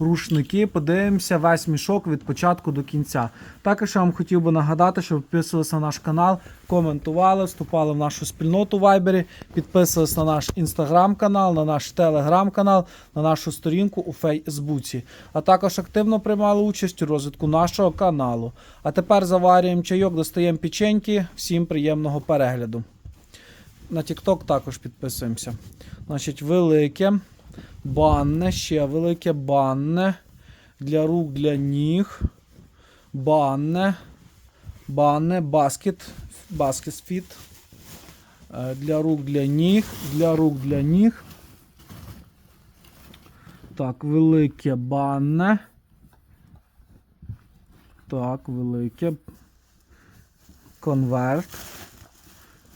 рушники. Подивимося весь мішок від початку до кінця. Також я вам хотів би нагадати, щоб підписувалися на наш канал, коментували, вступали в нашу спільноту в Вайбері, підписувались на наш інстаграм-канал, на наш телеграм-канал, на нашу сторінку у Фейсбуці. А також активно приймали участь у розвитку нашого каналу. А тепер заварюємо чайок, достаємо печеньки. Всім приємного перегляду. На TikTok також підписуємося. Значить, велике банне, ще велике банне. Для рук, для ніг. Банне. Банне, баскет. Баскет фіт. Е, Для рук, для ніг. Для рук, для ніг. Так, велике банне. Так, велике. Конверт.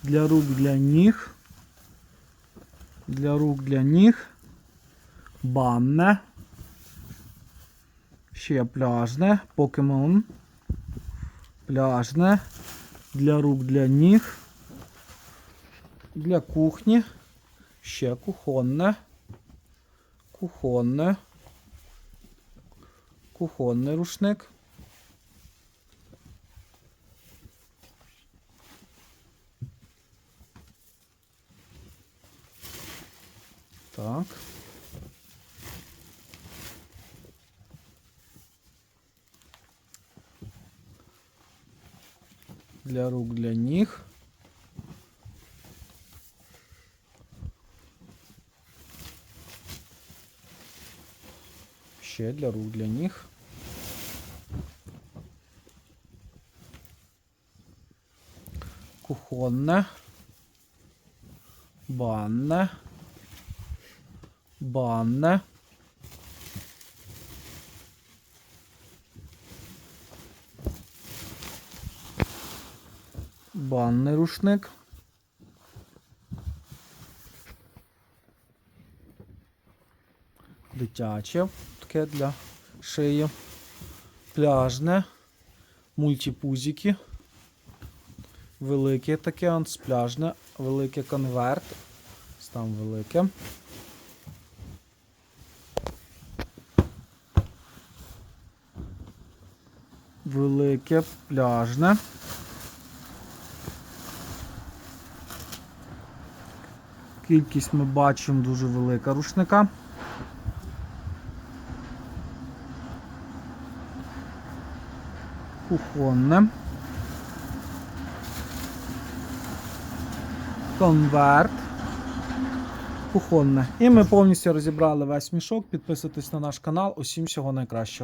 Для рук, для ніг. Для рук, для ніг. Банне. Ще пляжне. Покемон. Пляжне. Для рук, для ніг. Для кухні. Ще кухонне. Кухонне. Кухонний рушник. Так. Для рук, для ніг. Ще для рук, для ніг. Кухонне. Банне. Банне. Банний рушник. Дитяче, таке для шиї. Пляжне. Мультипузики. Велике таке, он пляжне, велике конверт. Там велике. Велике пляжне. Кількість ми бачимо дуже велика рушника. Кухонне. Конверт. Кухонне. І ми повністю розібрали весь мішок. Підписуйтесь на наш канал. Усім всього найкращого.